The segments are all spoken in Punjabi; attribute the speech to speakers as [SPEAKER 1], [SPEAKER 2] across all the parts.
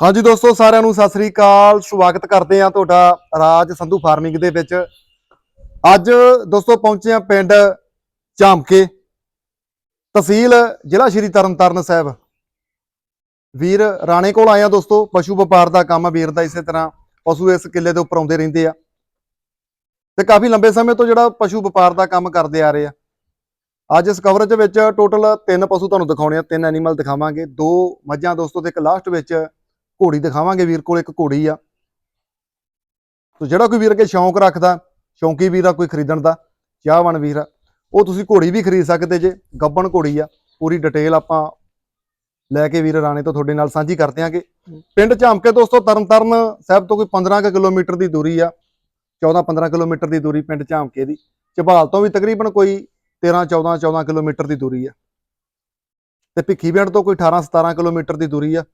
[SPEAKER 1] ਹਾਂਜੀ ਦੋਸਤੋ, ਸਾਰਿਆਂ ਨੂੰ ਸਤਿ ਸ੍ਰੀ ਅਕਾਲ। ਸਵਾਗਤ ਕਰਦੇ ਹਾਂ ਤੁਹਾਡਾ ਰਾਜ ਸੰਧੂ ਫਾਰਮਿੰਗ ਦੇ ਵਿੱਚ। ਅੱਜ ਦੋਸਤੋ, ਪਹੁੰਚੇ ਹਾਂ ਪਿੰਡ ਝਾਮਕੇ, ਤਹਿਸੀਲ ਜ਼ਿਲ੍ਹਾ ਸ਼੍ਰੀ ਤਰਨਤਾਰਨ ਸਾਹਿਬ। ਵੀਰ ਰਾਣੇ ਕੋਲ ਆਇਆ ਦੋਸਤੋ, ਪਸ਼ੂ ਵਪਾਰ ਦਾ ਕੰਮ ਵੀਰ ਦਾ ਇਸੇ ਤਰ੍ਹਾਂ। ਪਸ਼ੂ ਇਸ ਕਿੱਲੇ ਦੇ ਉੱਪਰ ਆਉਂਦੇ ਰਹਿੰਦੇ ਆ। ਤੇ ਕਾਫੀ ਲੰਬੇ ਸਮੇਂ ਤੋਂ ਜਿਹੜਾ ਪਸ਼ੂ ਵਪਾਰ ਦਾ ਕੰਮ ਕਰਦੇ ਆ ਰਹੇ ਆ। ਅੱਜ ਇਸ ਕਵਰੇਜ ਵਿੱਚ ਟੋਟਲ ਤਿੰਨ ਪਸ਼ੂ ਤੁਹਾਨੂੰ ਦਿਖਾਉਣੇ ਆ, ਤਿੰਨ ਐਨੀਮਲ ਦਿਖਾਵਾਂਗੇ। ਦੋ ਮੱਝਾਂ ਦੋਸਤੋ, ਤੇ ਇੱਕ ਲਾਸਟ ਵਿੱਚ ਘੋੜੀ ਦਿਖਾਵਾਂਗੇ, ਵੀਰ ਕੋਲ ਇੱਕ ਘੋੜੀ ਆ। ਤੋ ਜਿਹੜਾ ਕੋਈ ਵੀਰ ਕੇ ਸ਼ੌਂਕ ਰੱਖਦਾ, ਸ਼ੌਂਕੀ ਵੀਰ ਆ ਕੋਈ ਖਰੀਦਣ ਦਾ, ਚਾਹਵਾਨ ਵੀਰ ਆ, ਉਹ ਤੁਸੀਂ ਘੋੜੀ ਵੀ ਖਰੀਦ ਸਕਦੇ ਜੇ, ਗੱਬਣ ਘੋੜੀ ਆ, ਪੂਰੀ ਡਿਟੇਲ ਆਪਾਂ ਲੈ ਕੇ ਵੀਰ ਰਾਣੇ ਤੋਂ ਤੁਹਾਡੇ ਨਾਲ ਸਾਂਝੀ ਕਰ ਦਿਆਂਗੇ। ਪਿੰਡ ਝਾਮਕੇ ਦੋਸਤੋ, ਤਰਨਤਾਰਨ ਸਾਹਿਬ ਤੋਂ ਕੋਈ 15 ਕੁ ਕਿਲੋਮੀਟਰ ਦੀ ਦੂਰੀ ਆ 14-15 ਕਿਲੋਮੀਟਰ ਦੀ ਦੂਰੀ ਪਿੰਡ ਝਾਮਕੇ ਦੀ। ਝਬਾਲ ਤੋਂ ਵੀ ਤਕਰੀਬਨ ਕੋਈ 13-14 14 ਕਿਲੋਮੀਟਰ ਦੀ ਦੂਰੀ ਆ। ਤੇ ਭਿੱਖੀ ਭਿੱਖੀਵਿੰਡ ਤੋਂ ਕੋਈ 18-17 ਕਿਲੋਮੀਟਰ ਦੀ ਦੂਰੀ ਆ।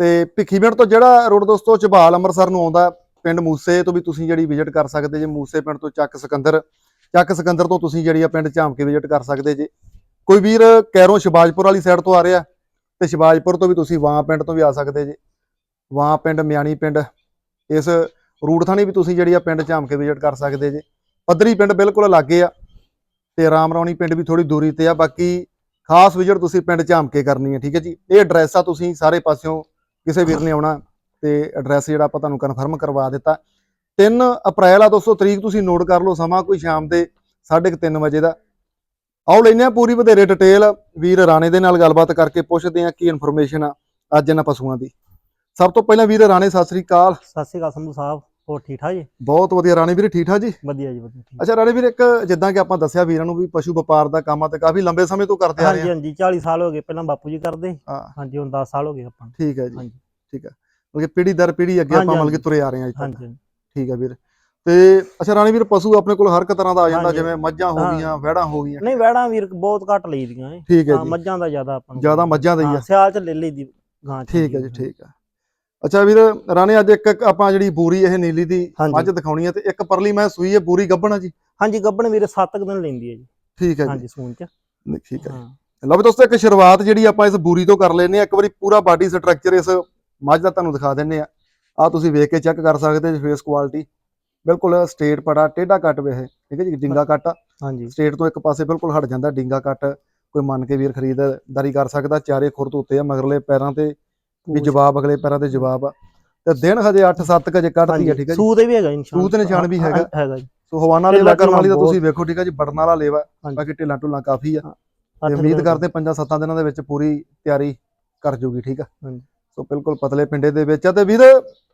[SPEAKER 1] ਤੇ ਭਿੱਖੀਵਿੰਡ ਤੋਂ ਜਿਹੜਾ ਰੋਡ ਦੋਸਤੋ ਝਬਾਲ ਅੰਮ੍ਰਿਤਸਰ ਨੂੰ ਆਉਂਦਾ ਪਿੰਡ ਮੂਸੇ ਤੋਂ ਵੀ ਤੁਸੀਂ ਜਿਹੜੀ ਵਿਜ਼ਿਟ ਕਰ ਸਕਦੇ ਜੇ, ਮੂਸੇ ਪਿੰਡ ਤੋਂ ਚੱਕ ਸਿਕੰਦਰ ਚੱਕ ਸਿਕੰਦਰ ਤੋਂ ਤੁਸੀਂ ਜਿਹੜੀ ਆ ਪਿੰਡ ਝਾਮ ਕੇ ਵਿਜ਼ਿਟ ਕਰ ਸਕਦੇ ਜੇ। ਕੋਈ ਵੀਰ ਕੈਰੋਂ ਸ਼ਿਵਾਜਪੁਰ ਵਾਲੀ ਸਾਈਡ ਤੋਂ ਆ ਰਿਹਾ ਤੇ ਸ਼ਿਵਾਜਪੁਰ ਤੋਂ ਵੀ ਤੁਸੀਂ ਵਾਂ ਪਿੰਡ ਤੋਂ ਵੀ ਆ ਸਕਦੇ ਜੇ। ਵਾਂ ਪਿੰਡ, ਮਿਆਣੀ ਪਿੰਡ, ਇਸ ਰੂਟ ਥਾਣੀ ਵੀ ਤੁਸੀਂ ਜਿਹੜੀ ਆ ਪਿੰਡ ਝਾਮ ਕੇ ਵਿਜ਼ਿਟ ਕਰ ਸਕਦੇ ਜੇ। ਪੱਧਰੀ ਪਿੰਡ ਬਿਲਕੁਲ ਲਾਗੇ ਆ, ਤੇ ਰਾਮ ਰੌਣੀ ਪਿੰਡ ਵੀ ਥੋੜੀ ਦੂਰੀ ਤੇ ਆ, ਬਾਕੀ ਖਾਸ ਵਿਜ਼ਿਟ ਤੁਸੀਂ ਪਿੰਡ ਝਾਮ ਕੇ ਕਰਨੀ ਹੈ, ਠੀਕ ਹੈ ਜੀ। ਇਹ ਐਡਰੈਸ ਆ ਤੁਸੀਂ ਸਾਰੇ ਪਾਸਿਓਂ ਕਿਸੇ ਵੀਰ ਨੇ ਆਉਣਾ ਤੇ ਐਡਰੈਸ ਜਿਹੜਾ ਆਪਾਂ ਤੁਹਾਨੂੰ ਕਨਫਰਮ ਕਰਵਾ ਦਿੱਤਾ। 3 ਅਪ੍ਰੈਲ ਆ ਦੋਸਤੋ, ਤਰੀਕ ਤੁਸੀਂ ਨੋਟ ਕਰ ਲਓ, ਸਮਾਂ ਕੋਈ ਸ਼ਾਮ ਦੇ 3:30 ਵਜੇ ਦਾ। ਆਓ ਲੈਨੇ ਆ ਪੂਰੀ ਵਧੇਰੇ ਡਿਟੇਲ ਵੀਰ ਰਾਣੇ ਦੇ ਨਾਲ ਗੱਲਬਾਤ ਕਰਕੇ ਪੁੱਛਦੇ ਆ ਕੀ ਇਨਫੋਰਮੇਸ਼ਨ ਆ ਅੱਜ ਇਹਨਾਂ ਪਸ਼ੂਆਂ ਦੀ। ਸਭ ਤੋਂ ਪਹਿਲਾਂ ਵੀਰ ਰਾਣੇ, ਸਤਿ ਸ੍ਰੀ ਅਕਾਲ।
[SPEAKER 2] ਸਤਿ ਸ਼੍ਰੀ ਅਕਾਲ ਸੰਧੂ ਸਾਹਿਬ। ਹੋਰ ਠੀਕ ਠਾਕ ਜੀ?
[SPEAKER 1] ਬਹੁਤ ਵਧੀਆ। ਰਾਣੇ ਵੀਰ ਠੀਕ ਠਾਕ ਜੀ?
[SPEAKER 2] ਵਧੀਆ ਜੀ ਵਧੀਆ ਠੀਕ
[SPEAKER 1] ਅੱਛਾ ਰਾਣੇ ਵੀਰ ਇੱਕ ਜਿੱਦਾਂ ਕਿ ਆਪਾਂ ਦੱਸਿਆ ਵੀਰਾਂ ਨੂੰ ਵੀ ਪਸ਼ੂ ਵਪਾਰ ਦਾ ਕੰਮ ਆ ਤੇ ਕਾਫੀ ਲੰਬੇ ਸਮੇਂ ਤੋਂ ਕਰਦੇ ਆ ਰਹੇ
[SPEAKER 2] ਹਾਂਜੀ ਹਾਂਜੀ 40 ਸਾਲ ਹੋ ਗਏ ਪਹਿਲਾਂ ਬਾਪੂ ਜੀ ਕਰਦੇ
[SPEAKER 1] ਹਾਂ।
[SPEAKER 2] ਹਾਂਜੀ ਹੁਣ 10 ਸਾਲ ਹੋ ਗਏ ਆਪਾਂ।
[SPEAKER 1] ਠੀਕ ਹੈ ਜੀ
[SPEAKER 2] ਹਾਂਜੀ।
[SPEAKER 1] ਠੀਕ ਹੈ। ਮਤਲਬ ਕਿ ਪੀੜੀ ਦਰ ਪੀੜੀ ਅੱਗੇ ਆਪਾਂ ਮਤਲਬ ਕਿ। ਤੁਰੇ ਆ ਰਹੇ ਆ ਅੱਜ ਤੱਕ। ਠੀਕ ਹੈ ਵੀਰ। ਤੇ ਅੱਛਾ ਰਾਣੀ ਵੀਰ ਪਸ਼ੂ ਆਪਣੇ ਕੋਲ ਹਰ ਇੱਕ ਤਰ੍ਹਾਂ ਦਾ ਆ ਜਾਂਦਾ। ਜਿਵੇਂ ਮੱਝਾਂ ਹੋ
[SPEAKER 2] ਹਾਂ।
[SPEAKER 1] ਗਈਆਂ ਵਹਿੜਾਂ ਹੋ ਗਈਆਂ।
[SPEAKER 2] ਨਹੀਂ ਵੈੜਾਂ ਵੀਰ ਬਹੁਤ ਘੱਟ ਲਈਦੀਆਂ
[SPEAKER 1] ਹੈ
[SPEAKER 2] ਹਾਂ ਮੱਝਾਂ ਦਾ ਜ਼ਿਆਦਾ ਆਪਾਂ ਨੂੰ
[SPEAKER 1] ਜ਼ਿਆਦਾ ਮੱਝਾਂ ਦਾ ਹੀ
[SPEAKER 2] ਹਾਂ,
[SPEAKER 1] ਆ।
[SPEAKER 2] ਸਿਆਲ ਚ ਲੈ ਲਈਦੀ ਗਾਂ
[SPEAKER 1] ਠੀਕ ਹੈ ਜੀ ਠੀਕ ਹੈ ਅੱਛਾ ਵੀਰ ਰਾਣੇ ਅੱਜ ਇੱਕ ਆਪਾਂ ਜਿਹੜੀ ਬੂਰੀ ਇਹ ਨੀਲੀ ਦੀ। ਮੱਝ ਦਿਖਾਉਣੀ ਹੈ ਤੇ ਇੱਕ ਪਰਲੀ ਮੈਂ ਸੂਈ ਹੈ ਬੂਰੀ ਗੱਭਣ ਆ ਜੀ?
[SPEAKER 2] ਹਾਂਜੀ ਗੱਬਣ ਵੀਰ 7 ਦਿਨ ਲੈਂਦੀ ਹੈ ਜੀ।
[SPEAKER 1] ਠੀਕ ਹੈ ਜੀ।
[SPEAKER 2] ਹਾਂਜੀ ਸੂਣ ਚ।
[SPEAKER 1] ਠੀਕ ਹੈ।
[SPEAKER 2] ਹਾਂ।
[SPEAKER 1] ਲਓ ਵੀ ਦੋਸਤੋ ਇੱਕ ਸ਼ੁਰੂਆਤ ਜਿਹੜੀ ਆਪਾਂ ਇਸ ਬੂਰੀ ਤੋਂ ਕਰ ਲੈਨੇ ਆ ਇੱਕ ਵਾਰੀ ਪੂਰਾ ਬਾਡੀ ਸਟਰਕਚਰ ਇਸ ਮੱਝ ਦਾ ਤੁਹਾਨੂੰ ਦਿਖਾ ਦਿੰਨੇ ਆ ਆ ਤੁਸੀਂ ਵੇਖ ਕੇ ਚੈੱਕ ਕਰ ਸਕਦੇ ਜੀ ਫੇਸ ਕੁਆਲਿਟੀ ਬਿਲਕੁਲ ਸਟੇਟ ਪੜਾ ਟੇਢਾ ਕੱਟ ਵੇ ਇਹ। ਠੀਕ ਹੈ ਜੀ ਡਿੰਗਾ ਕੱਟ।
[SPEAKER 2] ਹਾਂਜੀ।
[SPEAKER 1] ਸਟੇਟ ਤੋਂ ਇੱਕ ਪਾਸੇ ਬਿਲਕੁਲ ਹਟ ਜਾਂਦਾ ਡਿੰਗਾ ਕੱਟ। ਕੋਈ ਮੰਨ ਕੇ ਵੀਰ ਖਰੀਦਦਾਰੀ ਕਰ ਸਕਦਾ ਚਾਰੇ ਖੁਰ ਤੋਂ ਉੱਤੇ ਆ ਮਗਰਲੇ ਪੈਰਾਂ ਤੇ ਵੀ। ਜਵਾਬ ਅਗਲੇ ਪੈਰਾਂ ਤੇ ਜਵਾਬ ਆ। ਤੇ ਦਿਨ ਹਜੇ 8-7 ਕਜੇ ਕੱਢਦੀ ਆ ਠੀਕ ਹੈ ਜੀ?
[SPEAKER 2] ਸੂਤ ਦੇ ਵੀ ਹੈਗਾ ਨਿਸ਼ਾਨ
[SPEAKER 1] ਸੂਤ ਨਿਸ਼ਾਨ ਵੀ ਹੈਗਾ।
[SPEAKER 2] ਹੈਗਾ ਜੀ।
[SPEAKER 1] ਸੋ ਹਵਾਨਾ ਲੇਵਾ ਕਰਨ ਵਾਲੀ
[SPEAKER 2] ਢੁੱਲਾਂ
[SPEAKER 1] ਤੁਸੀਂ ਵੇਖੋ ਠੀਕ ਹੈ ਜੀ? ਬਟਨ ਵਾਲਾ ਲੇਵਾ। ਬਾਕੀ ਢਿੱਲਾਂ ਢੁੱਲਾਂ ਕਾਫੀ ਆ। ਤੇ ਉਮੀਦ ਕਰਦੇ 5-7 ਦਿਨਾਂ ਦੇ ਵਿੱਚ ਪੂਰੀ ਤਿਆਰੀ ਕਰ ਜੂਗੀ ਠੀਕ ਆ?
[SPEAKER 2] ਹਾਂਜੀ।
[SPEAKER 1] ਸੋ ਬਿਲਕੁਲ ਪਤਲੇ ਪਿੰਡੇ ਦੇ ਵਿੱਚ ਆ। ਤੇ ਵੀਰ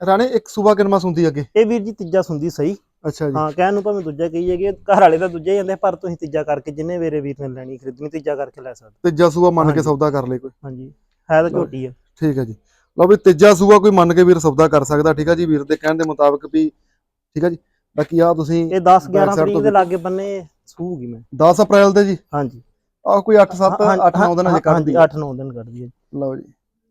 [SPEAKER 1] ਰਾਣੇ ਇੱਕ ਸੂਬਾ ਕਿਨਮਾ ਹੁੰਦੀ ਅੱਗੇ।
[SPEAKER 2] ਇਹ ਵੀਰ ਜੀ ਤੀਜਾ ਸੁੰਦੀ ਸਹੀ।
[SPEAKER 1] ਅੱਛਾ ਜੀ।
[SPEAKER 2] ਹਾਂ ਕਹਿਣ ਨੂੰ ਭਾਵੇਂ ਦੂਜਾ ਕਹੀ ਜਾਈਏ ਘਰ ਵਾਲੇ ਤਾਂ ਦੂਜਾ ਹੀ ਜਾਂਦੇ ਪਰ ਤੁਸੀਂ ਤੀਜਾ ਕਰਕੇ ਜਿੰਨੇ ਵੇਰੇ ਵੀਰ ਨੇ ਲੈਣੀ ਖਰੀਦਣੀ ਤੀਜਾ ਕਰਕੇ ਲੈ ਸਕਦੇ।
[SPEAKER 1] ਤੀਜਾ ਸੂਬਾ ਮੰਨ ਕੇ। ਸੌਦਾ ਕਰ ਲੇ ਕੋਈ।
[SPEAKER 2] ਹਾਂਜੀ। ਹੈ ਤਾਂ। ਝੋਟੀ ਆ।
[SPEAKER 1] ਠੀਕ ਹੈ ਜੀ। ਲਓ ਵੀ ਤੀਜਾ ਸੂਆ ਕੋਈ ਮੰਨ ਕੇ ਵੀਰ ਸੌਦਾ ਕਰ ਸਕਦਾ ਠੀਕ ਹੈ ਜੀ ਵੀਰ ਦੇ ਕਹਿਣ ਦੇ ਮੁਤਾਬਕ ਵੀ ਠੀਕ ਹੈ ਜੀ। ਬਾਕੀ ਆ ਤੁਸੀਂ
[SPEAKER 2] ਇਹ 10
[SPEAKER 1] Back
[SPEAKER 2] 11
[SPEAKER 1] side ਤੋਂ
[SPEAKER 2] ਤਰੀਕ ਦੇ ਲਾਗੇ ਬੰਨੇ ਸੂਗੀ ਮੈਂ।
[SPEAKER 1] 10 ਅਪ੍ਰੈਲ ਦੇ ਜੀ।
[SPEAKER 2] ਹਾਂਜੀ।
[SPEAKER 1] ਆ ਕੋਈ 8 7 8 9 ਦਿਨ ਹਜੇ ਕੱਢਦੀ ਆ
[SPEAKER 2] 8 9 ਦਿਨ ਕੱਢਦੀ ਹੈ
[SPEAKER 1] ਲਓ ਜੀ।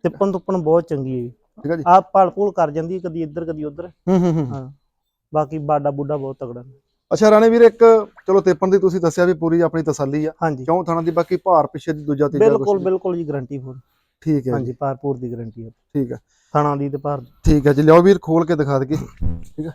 [SPEAKER 2] ਤਿੱਪਣ ਤੁੱਪਣ ਬਹੁਤ ਚੰਗੀ ਹੈ
[SPEAKER 1] ਠੀਕ ਹੈ ਜੀ।
[SPEAKER 2] ਆ ਪਲ ਪੁਲ ਕਰ ਜਾਂਦੀ ਹੈ, ਕਦੀ ਇੱਧਰ ਕਦੀ ਉੱਧਰ।
[SPEAKER 1] ਹੂੰ ਹੂੰ ਹੂੰ
[SPEAKER 2] ਹਾਂ। ਬਾਕੀ ਬਾਡਾ ਬੁੱਡਾ ਬਹੁਤ ਤਗੜਾ
[SPEAKER 1] ਅੱਛਾ ਰਾਣੇ ਵੀਰ ਇੱਕ ਚਲੋ ਤੇਪਣ ਦੀ ਤੁਸੀਂ ਦੱਸਿਆ ਵੀ ਪੂਰੀ ਆਪਣੀ ਤਸੱਲੀ ਆ।
[SPEAKER 2] ਹਾਂਜੀ।
[SPEAKER 1] ਕਿਉਂ ਥਾਣਾ ਦੀ ਬਾਕੀ ਭਾਰ ਪਿੱਛੇ ਦੀ ਦੂਜਾ ਤੀਜਾ
[SPEAKER 2] ਬਿਲਕੁਲ। ਬਿਲਕੁਲ ਜੀ ਗਾਰੰਟੀ ਫੁੱਲ
[SPEAKER 1] ਠੀਕ ਹੈ ਜੀ।
[SPEAKER 2] ਹਾਂਜੀ ਪਾਰਪੂਰ ਦੀ ਗਾਰੰਟੀ ਹੈ।
[SPEAKER 1] ਠੀਕ ਹੈ।
[SPEAKER 2] ਥਾਣਾ ਦੀ ਤੇ ਭਾਰ ਦੀ।
[SPEAKER 1] ਠੀਕ ਹੈ ਜੀ ਲਿਓ ਵੀਰ ਖੋਲ ਕੇ ਦਿਖਾ ਦਈਏ। ਠੀਕ ਹੈ। ਠੀਕ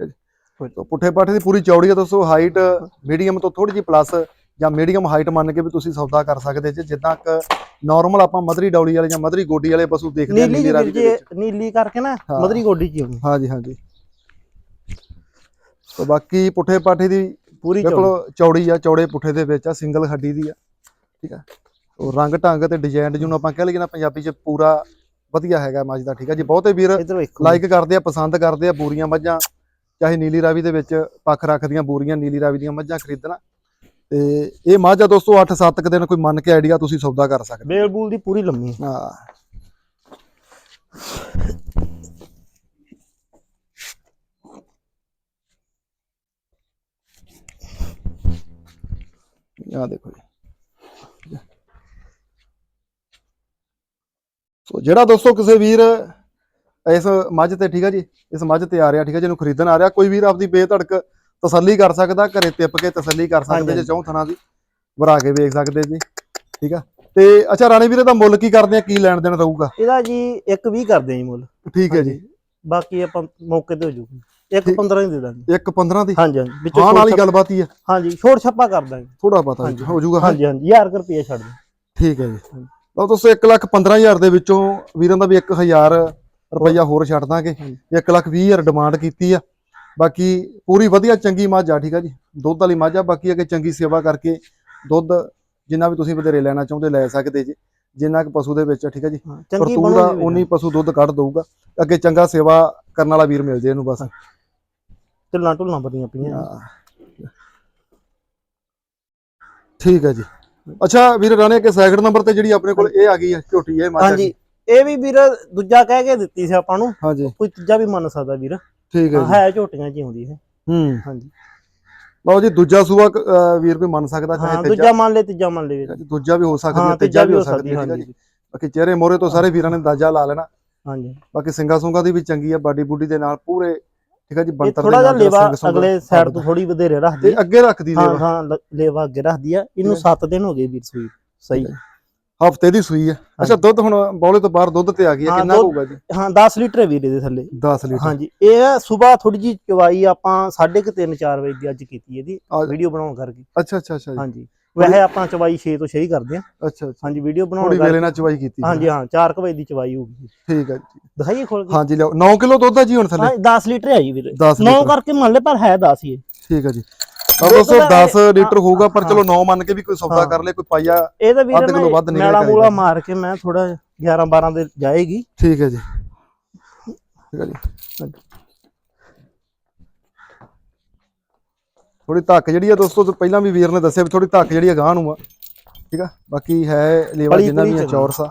[SPEAKER 1] ਹੈ ਜੀ। ਤੋ ਪੁੱਠੇ ਪਾਠੇ ਦੀ ਪੂਰੀ ਚੌੜੀ ਆ ਦੋਸਤੋ ਹਾਈਟ ਮੀਡੀਅਮ ਤੋਂ ਥੋੜੀ ਜਿਹੀ ਪਲੱਸ ਜਾਂ ਮੀਡੀਅਮ ਹਾਈਟ ਮੰਨ ਕੇ ਵੀ ਤੁਸੀਂ ਸੌਦਾ ਕਰ ਸਕਦੇ ਜੇ ਜਿੱਦਾਂ ਕਿ ਨਾਰਮਲ ਆਪਾਂ ਮਧਰੀ ਡੌਲੀ ਵਾਲੇ ਜਾਂ ਮਧਰੀ ਗੋਡੀ ਵਾਲੇ ਪਸ਼ੂ ਦੇਖਦੇ
[SPEAKER 2] ਨੀਲੀ ਜੀ
[SPEAKER 1] ਨੀਲੀ
[SPEAKER 2] ਵੀਰ
[SPEAKER 1] ਰਾਵੀ ਦੇ
[SPEAKER 2] ਜੀ।
[SPEAKER 1] ਵਿੱਚ
[SPEAKER 2] ਨੀਲੀ ਕਰਕੇ ਨਾ
[SPEAKER 1] ਹਾਂ।
[SPEAKER 2] ਮਧਰੀ ਗੋਡੀ ਚ ਹੀ ਹੋਣੀ
[SPEAKER 1] ਹਾਂਜੀ ਹਾਂਜੀ ਤੋ ਬਾਕੀ ਪੁੱਠੇ ਪਾਠੇ ਦੀ
[SPEAKER 2] ਪੂਰੀ ਚੌੜੀ।
[SPEAKER 1] ਬਿਲਕੁਲ ਚੌੜੀ ਆ ਚੌੜੇ ਪੁੱਠੇ ਦੇ ਵਿੱਚ ਆ ਸਿੰਗਲ ਹੱਡੀ ਦੀ ਆ। ਠੀਕ ਆ? ਉਹ ਰੰਗ ਢੰਗ ਤੇ ਡਿਜ਼ਾਈਨ ਜਿਹਨੂੰ ਆਪਾਂ ਕਹਿ ਲਈਏ ਨਾ ਪੰਜਾਬੀ ਚ ਪੂਰਾ ਵਧੀਆ ਹੈਗਾ ਮੱਝ ਦਾ ਠੀਕ ਆ? ਜੀ ਬਹੁਤੇ ਵੀਰ ਲਾਈਕ ਕਰਦੇ ਆ ਪਸੰਦ ਕਰਦੇ ਆ ਬੂਰੀਆਂ ਮੱਝਾਂ ਚਾਹੇ ਨੀਲੀ ਰਾਵੀ ਦੇ ਵਿੱਚ ਪੱਖ ਰੱਖਦੀਆਂ ਬੂਰੀਆਂ ਨੀਲੀ ਰਾਵੀ ਦੀਆਂ ਮੱਝਾਂ ਖਰੀਦਣਾ। ਤੇ ਇਹ ਮੱਝ ਆ ਦੋਸਤੋ 8-7 ਕੁ ਦਿਨ ਕੋਈ ਮੰਨ ਕੇ ਆਈਡੀਆ ਤੁਸੀਂ ਸੌਦਾ ਕਰ ਸਕਦੇ
[SPEAKER 2] ਬੇਲ ਬੂਲ ਦੀ ਪੂਰੀ ਲੰਮੀ। ਹਾਂ।
[SPEAKER 1] ਆ ਦੇਖੋ ਜੀ। ਸੋ ਜਿਹੜਾ ਦੋਸਤੋ ਕਿਸੇ ਵੀਰ ਇਸ ਮੱਝ ਤੇ ਠੀਕ ਆ ਜੀ ਇਸ ਮੱਝ ਤੇ ਆ ਰਿਹਾ ਠੀਕ ਆ ਜਿਹਨੂੰ ਖਰੀਦਣ ਆ ਰਿਹਾ ਕੋਈ ਵੀਰ ਆਪਦੀ ਬੇਧੜਕ ਤਸੱਲੀ ਕਰ ਸਕਦਾ ਘਰੇ ਟਿੱਪ ਕੇ ਤਸੱਲੀ ਕਰ ਸਕਦੇ ਜੇ। ਚੌਂ ਥਣਾ ਦੀ ਵਰਾ ਕੇ ਵੇਖ ਸਕਦੇ ਜੀ ਠੀਕ ਆ। ਤੇ ਅੱਛਾ ਰਾਣੇ ਵੀਰੇ ਦਾ ਮੁੱਲ ਕੀ ਕਰਦੇ ਆ ਕੀ ਲੈਣ ਦੇਣ ਰਹੂਗਾ?
[SPEAKER 2] ਇਹਦਾ ਜੀ ਇੱਕ 20 ਕਰਦੇ ਆ ਜੀ ਮੁੱਲ।
[SPEAKER 1] ਠੀਕ ਹੈ ਜੀ।
[SPEAKER 2] ਬਾਕੀ ਆਪਾਂ ਮੌਕੇ ਤੇ ਹੋ ਜੂਗੀ ਇੱਕ 15 ਹੀ ਦੇ ਦਾਂਗੇ।
[SPEAKER 1] ਇੱਕ 15 ਦੀ?
[SPEAKER 2] ਹਾਂਜੀ ਹਾਂਜੀ। ਵਿੱਚੋਂ
[SPEAKER 1] ਹਾਂ
[SPEAKER 2] ਛੱਪ-
[SPEAKER 1] ਗੱਲਬਾਤ ਹੀ ਆ।
[SPEAKER 2] ਹਾਂਜੀ ਛੋਟ ਛੱਪਾ ਕਰ ਦਾਂਗੇ।
[SPEAKER 1] ਥੋੜਾ ਪਤਾ। ਹੋ ਜਾਊਗਾ
[SPEAKER 2] ਹਾਂਜੀ ਹਾਂਜੀ 1000 ਰੁਪਏ ਛੱਡ ਦੇ
[SPEAKER 1] ਠੀਕ ਹੈ ਜੀ। ਲਓ ਦੋਸਤੋ 1 ਲੱਖ 15000 ਦੇ ਵਿੱਚੋਂ ਵੀਰਾਂ ਦਾ ਵੀ 1000 ਰੁਪਈਆ ਹੋਰ ਛੱਡ ਦਾਂਗੇ।
[SPEAKER 2] ਹਾਂਜੀ।
[SPEAKER 1] 1 ਲੱਖ 20000 ਡਿਮਾਂਡ ਕੀਤੀ ਆ। ਬਾਕੀ ਪੂਰੀ ਵਧੀਆ ਚੰਗੀ ਮੱਝ ਆ ਠੀਕ ਆ ਜੀ? ਦੁੱਧ ਵਾਲੀ ਮੱਝ ਆ ਬਾਕੀ ਅੱਗੇ ਚੰਗੀ ਸੇਵਾ ਕਰਕੇ ਦੁੱਧ ਜਿੰਨਾ ਵੀ ਤੁਸੀਂ ਵਧੇਰੇ ਲੈਣਾ ਚਾਹੁੰਦੇ ਲੈ ਸਕਦੇ ਜੀ ਜਿੰਨਾ ਕਿ ਪਸ਼ੂ ਦੇ ਵਿੱਚ ਠੀਕ ਆ ਜੀ?
[SPEAKER 2] ਹਾਂ, ਚੰਗੀ
[SPEAKER 1] ਕਰਤੂਰ ਆ।
[SPEAKER 2] ਬਣੂਗੀ
[SPEAKER 1] ਉਨੀ ਪਸ਼ੂ ਦੁੱਧ ਕੱਢ ਦਊਗਾ। ਅੱਗੇ ਚੰਗਾ ਸੇਵਾ ਕਰਨ ਵਾਲਾ ਵੀਰ ਮਿਲ ਜੇ ਇਹਨੂੰ ਬਸ।
[SPEAKER 2] ਢਿੱਲਾਂ ਢੁੱਲਾਂ ਬੜੀਆਂ ਪਈਆਂ।
[SPEAKER 1] ਠੀਕ ਹੈ ਜੀ। ਅੱਛਾ ਵੀਰ ਰਾਣੇ ਕੇ ਸੈਕਿੰਡ ਨੰਬਰ ਤੇ ਜਿਹੜੀ ਆਪਣੇ ਕੋਲ ਇਹ ਆ ਗਈ ਹੈ ਝੋਟੀ ਇਹ।
[SPEAKER 2] ਹਾਂਜੀ ਇਹ ਵੀ ਵੀਰ ਦੂਜਾ ਕਹਿ ਕੇ ਦਿੱਤੀ ਸੀ ਆਪਾਂ ਨੂੰ।
[SPEAKER 1] ਹਾਂਜੀ।
[SPEAKER 2] ਕੋਈ ਤੀਜਾ ਵੀ ਮੰਨ ਸਕਦਾ ਵੀਰ।
[SPEAKER 1] ਠੀਕ ਹੈ
[SPEAKER 2] ਹਾਂ, ਝੋਟੀਆਂ ਜੀ ਹੁੰਦੀ ਹੈ।
[SPEAKER 1] ਹੂੰ
[SPEAKER 2] ਹਾਂਜੀ।
[SPEAKER 1] ਲਓ ਜੀ ਦੂਜਾ ਸੂਆ ਵੀਰ ਕੋਈ ਮੰਨ ਸਕਦਾ ਚਾਹੇ
[SPEAKER 2] ਦੂਜਾ ਮੰਨ ਲੈ ਤੀਜਾ ਮੰਨ ਲੈ ਵੀਰ।
[SPEAKER 1] ਦੂਜਾ ਵੀ ਹੋ ਸਕਦੀ ਤੀਜਾ ਵੀ ਹੋ ਸਕਦੀ ਹੈ ਜੀ। ਬਾਕੀ ਚਿਹਰੇ ਮੋਰੇ ਤੋਂ ਸਾਰੇ ਵੀਰਾਂ ਨੇ ਅੰਦਾਜ਼ਾ ਲਾ ਲੈਣਾ।
[SPEAKER 2] ਹਾਂਜੀ।
[SPEAKER 1] ਬਾਕੀ ਸਿੰਗਾ ਸੁੰਗਾ ਦੀ ਵੀ ਚੰਗੀ ਆ ਬਾਡੀ ਬੂਡੀ ਦੇ ਨਾਲ ਪੂਰੇ ਠੀਕ ਹੈ ਜੀ
[SPEAKER 2] ਇਹ
[SPEAKER 1] ਬੰਤਰ
[SPEAKER 2] ਥੋੜਾ ਜਿਹਾ ਲੇਵਾ ਅਗਲੇ ਸਾਈਡ ਤੋਂ ਥੋੜੀ ਵਧੇਰੇ ਰੱਖਦੀ
[SPEAKER 1] ਤੇ ਅੱਗੇ ਰੱਖਦੀ
[SPEAKER 2] ਹਾਂ
[SPEAKER 1] ਲੇਵਾ।
[SPEAKER 2] ਹਾਂ ਲ- ਲੇਵਾ ਅੱਗੇ ਰੱਖਦੀ ਆ ਇਹਨੂੰ 7 ਦਿਨ ਹੋ ਗਏ ਵੀਰ ਸੂਈ ਸਹੀ।
[SPEAKER 1] ਹਫ਼ਤੇ ਦੀ ਸੂਈ ਹੈ। ਅੱਛਾ ਦੁੱਧ ਹੁਣ ਬੌਲੇ ਤੋਂ ਬਾਹਰ ਦੁੱਧ ਤੇ ਆ ਗਈ ਹੈ
[SPEAKER 2] ਹਾਂ,
[SPEAKER 1] ਕਿੰਨਾ
[SPEAKER 2] ਦੁੱਧ-
[SPEAKER 1] ਹੋਊਗਾ ਜੀ?
[SPEAKER 2] ਹਾਂ 10 ਲੀਟਰ ਹੈ ਵੀਰ ਇਹਦੇ ਥੱਲੇ।
[SPEAKER 1] 10 ਲੀਟਰ।
[SPEAKER 2] ਹਾਂਜੀ ਇਹ ਸਵੇਰ ਥੋੜੀ ਜੀ ਚਵਾਈ ਆਪਾਂ 3:30 4 ਵਜੇ ਦੀ ਅੱਜ ਕੀਤੀ ਇਹਦੀ
[SPEAKER 1] ਆ-
[SPEAKER 2] ਵੀਡੀਓ ਬਣਾਉਣ ਕਰਕੇ।
[SPEAKER 1] ਅੱਛਾ ਅੱਛਾ ਅੱਛਾ ਜੀ।
[SPEAKER 2] ਹਾਂਜੀ। ਵੈਸੇ ਆਪਾਂ ਚਵਾਈ 6 ਤੋਂ 6 ਹੀ ਕਰਦੇ ਆ
[SPEAKER 1] ਅੱਛਾ
[SPEAKER 2] ਹਾਂਜੀ ਵੀਡੀਓ ਬਣਾਉਣ
[SPEAKER 1] ਥੋੜੀ ਵੇਲੇ ਨਾਲ ਚਵਾਈ ਕੀਤੀ
[SPEAKER 2] ਹਾਂਜੀ ਹਾਂ 4 ਵਜੇ ਦੀ ਚਵਾਈ ਹੋਊਗੀ
[SPEAKER 1] ਠੀਕ ਹੈ ਜੀ।
[SPEAKER 2] ਦਿਖਾਈਏ ਖੋਲ ਕੇ।
[SPEAKER 1] ਹਾਂਜੀ ਲਿਓ 9 ਕਿਲੋ ਦੁੱਧ ਆ ਜੀ ਹੁਣ ਥੱਲੇ?
[SPEAKER 2] ਹਾਂ 10 ਲੀਟਰ ਹੈ ਜੀ ਵੀਰ।
[SPEAKER 1] 10
[SPEAKER 2] 9
[SPEAKER 1] ਲੀਟਰ
[SPEAKER 2] ਕਰਕੇ ਮੰਨ ਲੈ ਪਰ ਹੈ 10 ਹੀ ਹੈ।
[SPEAKER 1] ਠੀਕ ਹੈ ਜੀ। ਤਾਂ
[SPEAKER 2] ਦੁੱਧ
[SPEAKER 1] ਦੋਸਤੋ
[SPEAKER 2] ਦਾ
[SPEAKER 1] 10
[SPEAKER 2] ਇਹ-
[SPEAKER 1] ਲੀਟਰ ਹੋਊਗਾ ਪਰ
[SPEAKER 2] ਹਾਂ।
[SPEAKER 1] ਚਲੋ 9 ਮੰਨ ਕੇ ਵੀ ਕੋਈ ਸੌਦਾ
[SPEAKER 2] ਹਾਂ।
[SPEAKER 1] ਕਰ ਲੇ ਕੋਈ ਪਾਈਆ
[SPEAKER 2] ਇਹ ਤਾਂ ਵੀਰ
[SPEAKER 1] ਅੱਧ ਕਿੱਲੋ ਵੱਧ
[SPEAKER 2] ਨਾ
[SPEAKER 1] ਨਿਕਲੇਗਾ
[SPEAKER 2] ਮੇਲਾ ਮੂਲਾ
[SPEAKER 1] ਇਹਦਾ।
[SPEAKER 2] ਮਾਰ ਕੇ ਮੈਂ ਥੋੜਾ 11 12 ਦੇ ਜਾਏਗੀ।
[SPEAKER 1] ਠੀਕ ਹੈ ਜੀ। ਠੀਕ ਹੈ ਜੀ। ਥੋੜੀ ਧੱਕ ਜਿਹੜੀ ਆ ਦੋਸਤੋ ਪਹਿਲਾਂ ਵੀ ਵੀਰ ਨੇ ਦੱਸਿਆ ਵੀ ਥੋੜੀ ਧੱਕ ਜਿਹੜੀ ਆ ਗਾਂ ਨੂੰ ਆ। ਠੀਕ ਆ? ਬਾਕੀ ਹੈ ਲੇਵਾ ਜਿੰਨਾ ਵੀ। ਚੌਰਸ ਆ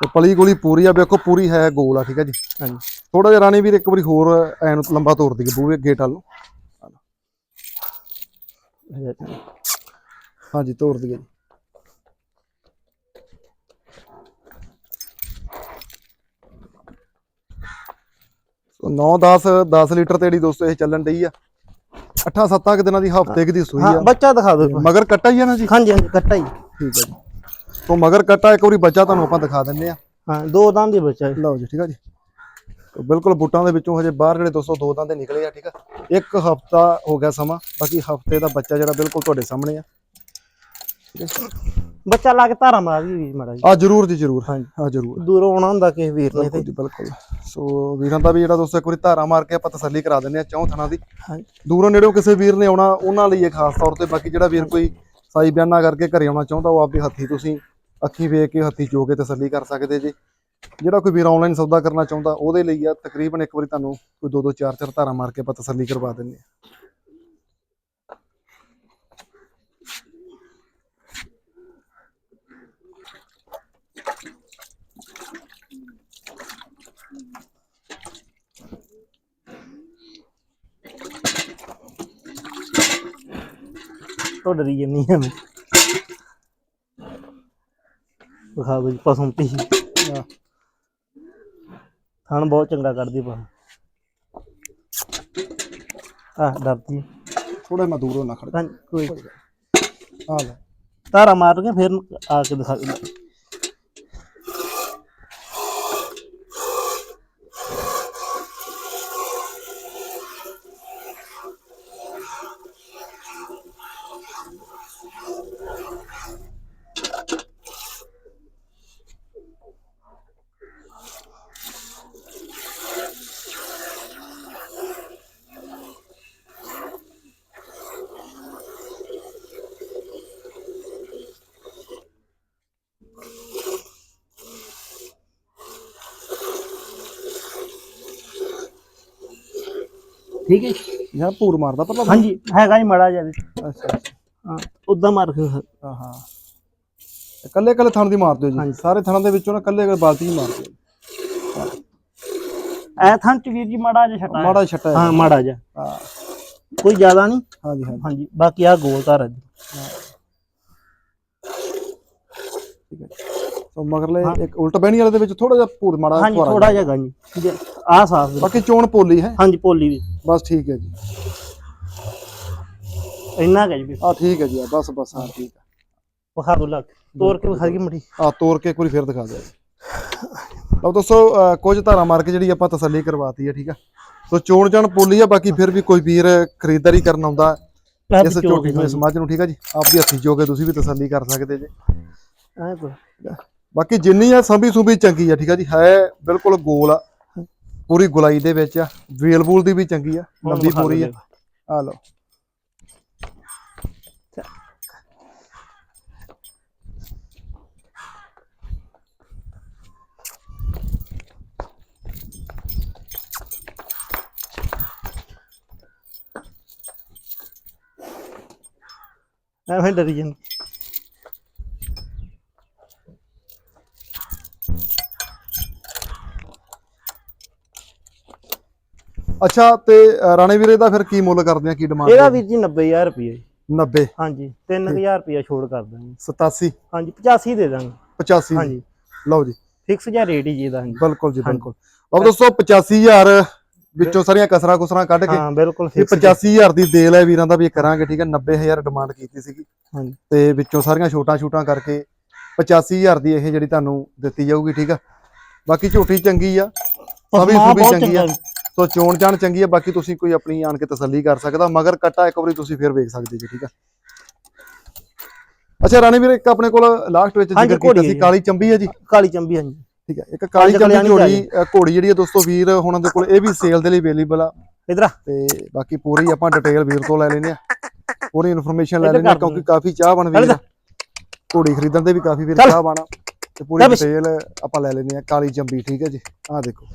[SPEAKER 1] ਤੇ ਪਲੀ ਗੋਲੀ ਪੂਰੀ ਆ ਵੇਖੋ ਪੂਰੀ ਹੈ ਗੋਲ ਆ ਠੀਕ ਆ ਜੀ?
[SPEAKER 2] ਹਾਂਜੀ।
[SPEAKER 1] ਥੋੜਾ ਜਿਹਾ ਰਾਣੀ ਵੀਰ ਇੱਕ ਵਾਰੀ ਹੋਰ ਐਨ ਲੰਬਾ ਤੋਰ ਦਈਏ ਬੂਹੇ ਗੇਟ ਵੱਲ ਨੂੰ ਹਾਂਜੀ ਤੋਰ ਦਈਏ ਜੀ। ਸੋ 9 10 10 ਲੀਟਰ ਤੇ ਜਿਹੜੀ ਦੋਸਤੋ ਇਹ ਚੱਲਣ ਡਈ ਆ। 8 7 ਦਿਨਾਂ ਦੀ ਹਫ਼ਤੇ ਕੁ ਦੀ ਸੂਈ
[SPEAKER 2] ਹਾਂ
[SPEAKER 1] ਆ।
[SPEAKER 2] ਬੱਚਾ ਦਿਖਾ ਦਿਓ
[SPEAKER 1] ਮਗਰ ਕੱਟਾ ਹੀ ਆ ਨਾ ਜੀ?
[SPEAKER 2] ਹਾਂਜੀ ਹਾਂਜੀ ਕੱਟਾ ਹੀ।
[SPEAKER 1] ਠੀਕ ਹੈ ਜੀ। ਸੋ ਮਗਰ ਕੱਟਾ ਇੱਕ ਵਾਰੀ ਬੱਚਾ ਤੁਹਾਨੂੰ ਆਪਾਂ ਦਿਖਾ ਦਿੰਨੇ ਆ।
[SPEAKER 2] ਹਾਂ ਦੋ ਦੰਦ ਦੇ ਬੱਚਾ ਹੈ
[SPEAKER 1] ਲਓ ਜੀ ਠੀਕ ਆ ਜੀ। ਤੇ ਬਿਲਕੁਲ ਬੂਟਾਂ ਦੇ ਵਿੱਚੋਂ ਹਜੇ ਬਾਹਰ ਜਿਹੜੇ ਦੋਸਤੋ ਦੋ ਦੰਦ ਨਿਕਲੇ ਆ ਠੀਕ ਆ। ਇੱਕ ਹਫਤਾ ਹੋ ਗਿਆ ਸਮਾਂ ਬਾਕੀ ਹਫ਼ਤੇ ਦਾ ਬੱਚਾ ਜਿਹੜਾ ਬਿਲਕੁਲ ਤੁਹਾਡੇ ਸਾਹਮਣੇ ਆ।
[SPEAKER 2] ਬੱਚਾ ਲਾ ਕੇ ਧਾਰਾ ਮਾਰ ਵੀ ਮਾੜਾ ਜੀ
[SPEAKER 1] ਆ ਜਰੂਰ ਜੀ ਜਰੂਰ
[SPEAKER 2] ਹਾਂਜੀ
[SPEAKER 1] ਆ ਜਰੂਰ।
[SPEAKER 2] ਦੂਰੋਂ ਆਉਣਾ ਹੁੰਦਾ ਕਿਸੇ ਵੀਰ ਨੇ
[SPEAKER 1] ਬਿਲਕੁਲ
[SPEAKER 2] ਤੇ।
[SPEAKER 1] ਜੀ ਬਿਲਕੁਲ। ਸੋ ਵੀਰਾਂ ਦਾ ਵੀ ਜਿਹੜਾ ਦੋਸਤੋ ਇੱਕ ਵਾਰੀ ਧਾਰਾ ਮਾਰ ਕੇ ਆਪਾਂ ਤਸੱਲੀ ਕਰਾ ਦਿੰਨੇ ਆ ਚੌਂ ਥਣਾ ਦੀ।
[SPEAKER 2] ਹਾਂਜੀ।
[SPEAKER 1] ਦੂਰੋਂ ਨੇੜਿਓਂ ਕਿਸੇ ਵੀਰ ਨੇ ਆਉਣਾ ਉਹਨਾਂ ਲਈ ਇਹ ਖਾਸ ਤੌਰ ਤੇ। ਬਾਕੀ ਜਿਹੜਾ ਵੀਰ ਕੋਈ ਸਾਈ ਬਿਆਨਾ ਕਰਕੇ ਘਰੇ ਆਉਣਾ ਚਾਹੁੰਦਾ ਉਹ ਆਪਦੇ ਹੱਥੀ ਤੁਸੀਂ ਅੱਖੀ ਵੇਖ ਕੇ ਹੱਥੀ ਚੋ ਕੇ ਤਸੱਲੀ ਕਰ ਸਕਦੇ ਜੀ। ਜਿਹੜਾ ਕੋਈ ਵੀਰ ਆਨਲਾਈਨ ਸੌਦਾ ਕਰਨਾ ਚਾਹੁੰਦਾ ਉਹਦੇ ਲਈ ਆ ਤਕਰੀਬਨ ਇੱਕ ਵਾਰੀ ਤੁਹਾਨੂੰ ਕੋਈ ਦੋ ਦੋ ਚਾਰ ਚਾਰ ਧਾਰਾ ਮਾਰ ਕੇ ਆਪਾਂ ਤਸੱਲੀ ਕਰਵਾ ਦਿੰਨੇ ਆ
[SPEAKER 2] ਤੋਂ ਡਰੀ ਜੰਨੀ ਆ ਮੈਂ। ਵਿਖਾ ਜੀ ਪਸੰਤੀ ਥਣ ਬਹੁਤ ਚੰਗਾ ਕੱਢਦੀ ਪਾ ਆ। ਡਰਦੀ
[SPEAKER 1] ਥੋੜਾ ਮੈਂ ਦੂਰੋਂ ਨਾ ਖੜ
[SPEAKER 2] ਕੋਈ
[SPEAKER 1] ਆ ਲੈ।
[SPEAKER 2] ਧਾਰਾ ਮਾਰ ਕੇ ਫਿਰ ਆ ਕੇ ਦਿਖਾ ਦਿੰਦਾ। ਠੀਕ ਹੈ?
[SPEAKER 1] ਯਾਰ ਪੂਰ ਮਾਰਦਾ ਪਰ
[SPEAKER 2] ਹਾਂਜੀ ਹੈਗਾ ਹੀ ਮੜਾ ਜਿਹਾ
[SPEAKER 1] ਅੱਛਾ ਅੱਛਾ।
[SPEAKER 2] ਹਾਂ ਉਦਾਂ ਮਾਰ ਕੇ
[SPEAKER 1] ਹਾਂ ਹਾਂ। ਕੱਲੇ ਕੱਲੇ ਥਣ ਦੀ ਮਾਰ ਦਿਓ ਜੀ। ਸਾਰੇ ਥਣਾਂ ਦੇ ਵਿੱਚੋਂ ਨਾ ਕੱਲੇ ਕੱਲੇ ਬਾਲਟੀ ਮਾਰ ਦਿਓ।
[SPEAKER 2] ਐ ਥਾਂ ਚ ਵੀਰ ਜੀ ਮੜਾ ਜਿਹਾ ਛਟਾ
[SPEAKER 1] ਮਾੜਾ ਛੱਟਾ ਹੈ।
[SPEAKER 2] ਮੜਾ ਜਿਹਾ।
[SPEAKER 1] ਹਾਂ।
[SPEAKER 2] ਕੋਈ ਜ਼ਿਆਦਾ ਨਹੀਂ?
[SPEAKER 1] ਹਾਂਜੀ ਹਾਂਜੀ।
[SPEAKER 2] ਹਾਂਜੀ ਬਾਕੀ ਆ ਗੋਲ ਧਾਰਾ ਜੀ।
[SPEAKER 1] ਠੀਕ ਹੈ। ਸੋ ਮਗਰਲੇ ਇੱਕ ਉਲਟ ਬਹਿਣੀ ਵਾਲੇ ਦੇ ਵਿੱਚ ਥੋੜਾ ਜਿਹਾ ਭੂਰ ਮਾੜਾ
[SPEAKER 2] ਹਾਂਜੀ ਥੋੜਾ ਜਿਹਾ। ਗਾ ਜੀ। ਆ ਸਾਫ਼।
[SPEAKER 1] ਬਾਕੀ ਚੋਣ ਪੋਲੀ ਹੈ।
[SPEAKER 2] ਹਾਂਜੀ ਪੋਲੀ ਵੀ।
[SPEAKER 1] ਬਸ ਠੀਕ ਹੈ ਜੀ।
[SPEAKER 2] ਇੰਨਾ ਹੈ ਜੀ।
[SPEAKER 1] ਆ ਠੀਕ ਹੈ ਜੀ ਬਸ ਬਸ ਹਾਂ ਠੀਕ ਹੈ।
[SPEAKER 2] ਵਿਖਾ ਦੋ ਲੱਗ ਕੇ ਵਿਖਾ ਦੀ ਮੜੀ।
[SPEAKER 1] ਆ ਤੋੜ ਕੇ ਇੱਕ ਵਾਰੀ ਫਿਰ ਦਿਖਾ ਦਿਓ। ਲਓ ਦੋਸਤੋ ਕੁਝ ਧਾਰਾ ਮਾਰ ਕੇ ਜਿਹੜੀ ਆਪਾਂ ਤਸੱਲੀ ਕਰਵਾਤੀ ਹੈ ਠੀਕ ਆ ਸੋ ਚੋਣ ਜਾਣ ਪੋਲੀ ਆ ਬਾਕੀ ਫਿਰ ਵੀ ਕੋਈ ਵੀਰ ਖਰੀਦਦਾਰੀ ਕਰਨ ਆਉਂਦਾ ਇਸ ਝੋਟੀ ਨੂੰ ਇਸ ਮੱਝ ਨੂੰ ਠੀਕ ਆ ਜੀ। ਆਪ ਵੀ ਹੱਥੀ ਜੋ ਕੇ ਤੁਸੀਂ ਵੀ ਤਸੱਲੀ ਕਰ ਸਕਦੇ ਜੀ।
[SPEAKER 2] ਐ
[SPEAKER 1] ਬਾਕੀ ਜਿੰਨੀ ਆ ਸੰਭੀ ਸੁਭੀ ਚੰਗੀ ਆ ਠੀਕ ਆ ਜੀ ਹੈ ਬਿਲਕੁਲ ਗੋਲ ਆ। ਪੂਰੀ ਗੁਲਾਈ ਦੇ ਵਿੱਚ ਆ ਵੇਲ ਬੂਲ ਦੀ ਵੀ ਚੰਗੀ ਆ ਲੰਬੀ ਪੂਰੀ ਆ। ਆ ਲਓ।
[SPEAKER 2] ਐਵੇਂ ਡਰੀ ਜਾਂਦੀ।
[SPEAKER 1] ਅੱਛਾ ਤੇ ਰਾਣੇ ਵੀਰੇ ਦਾ ਫਿਰ ਕੀ ਮੁੱਲ ਕਰਦੇ ਆ? ਕੀ ਡਿਮਾਂਡ
[SPEAKER 2] ਇਹਦਾ ਵੀਰ ਜੀ 90000 ਰੁਪਏ
[SPEAKER 1] 90
[SPEAKER 2] ਹਾਂਜੀ 3000 ਰੁਪਏ ਛੋੜ ਕਰ ਦਾਂਗੇ
[SPEAKER 1] 87
[SPEAKER 2] ਹਾਂਜੀ 85 ਦੇ ਦਾਂਗੇ।
[SPEAKER 1] 85
[SPEAKER 2] ਹਾਂਜੀ।
[SPEAKER 1] ਲਓ ਜੀ।
[SPEAKER 2] ਫਿਕਸ ਜਿਹਾ ਰੇਟ ਹੀ ਜੀ ਇਹਦਾ ਹਾਂਜੀ।
[SPEAKER 1] ਬਿਲਕੁਲ ਜੀ ਬਿਲਕੁਲ। ਲਓ ਦੋਸਤੋ 85000 ਵਿੱਚੋਂ ਸਾਰੀਆਂ ਕਸਰਾਂ ਕੁਸਰਾਂ ਕੱਢ ਕੇ
[SPEAKER 2] ਹਾਂ ਬਿਲਕੁਲ
[SPEAKER 1] ਇਹ
[SPEAKER 2] ਫਿਕਸ
[SPEAKER 1] 85000 ਦੀ ਦੇਲ ਹੈ ਵੀਰਾਂ ਦਾ ਵੀ ਕਰਾਂਗੇ ਠੀਕ ਹੈ? 90000 ਡਿਮਾਂਡ ਕੀਤੀ ਸੀਗੀ।
[SPEAKER 2] ਹਾਂਜੀ।
[SPEAKER 1] ਤੇ ਵਿੱਚੋਂ ਸਾਰੀਆਂ ਛੋਟਾਂ ਛੋਟਾਂ ਕਰਕੇ 85000 ਦੀ ਇਹ ਜਿਹੜੀ ਤੁਹਾਨੂੰ ਦਿੱਤੀ ਜਾਊਗੀ ਠੀਕ ਆ ਬਾਕੀ ਝੋਟੀ ਚੰਗੀ ਆ। ਸਭੀ ਸੁਭੀ ਚੰਗੀ ਆ। ਸੋ ਚੋਣ ਚਾਣ ਚੰਗੀ ਆ ਬਾਕੀ ਤੁਸੀਂ ਕੋਈ ਆਪਣੀ ਆਣ ਕੇ ਤਸੱਲੀ ਕਰ ਸਕਦਾ ਮਗਰ ਕੱਟਾ ਇੱਕ ਵਾਰੀ ਤੁਸੀਂ ਫਿਰ ਵੇਖ ਸਕਦੇ ਜੀ ਠੀਕ ਆ ਅੱਛਾ ਰਾਣੀ ਵੀਰ ਇੱਕ ਆਪਣੇ ਕੋਲ ਲਾਸਟ ਵਿੱਚ ਜ਼ਿਕਰ ਕੀਤਾ
[SPEAKER 2] ਹੈ
[SPEAKER 1] ਸੀ। ਕਾਲੀ ਚੰਬੀ ਹੈ ਜੀ?
[SPEAKER 2] ਕਾਲੀ ਚੰਬੀ ਹਾਂਜੀ।
[SPEAKER 1] ਠੀਕ ਹੈ ਇੱਕ ਕਾਲੀ ਚੰਬੀ ਘੋੜੀ ਘੋੜੀ ਜਿਹੜੀ ਹੈ ਦੋਸਤੋ ਵੀਰ ਹੁਣਾਂ ਦੇ ਕੋਲ ਇਹ ਵੀ ਸੇਲ ਦੇ ਲਈ ਅਵੇਲੇਬਲ ਆ।
[SPEAKER 2] ਇਧਰ
[SPEAKER 1] ਤੇ ਬਾਕੀ ਪੂਰੀ ਆਪਾਂ ਡਿਟੇਲ ਵੀਰ ਤੋਂ ਲੈ ਲੈਨੇ ਆ। ਪੂਰੀ ਇਨਫੋਰਮੇਸ਼ਨ ਲੈ ਲੈਨੇ ਆ ਕਿਉਂਕਿ। ਕਾਫੀ ਚਾਹਵਾਨ ਵੀਰ ਆ। ਘੋੜੀ ਖਰੀਦਣ ਦੇ ਵੀ ਕਾਫੀ ਵੀਰ। ਚਾਹਵਾਨ ਆ। ਤੇ ਪੂਰੀ। ਡਿਟੇਲ ਆਪਾਂ ਲੈ ਲੈਨੇ ਆ ਕਾਲੀ ਚੰਬੀ ਠੀਕ ਹੈ ਜੀ? ਆਹ ਦੇਖੋ।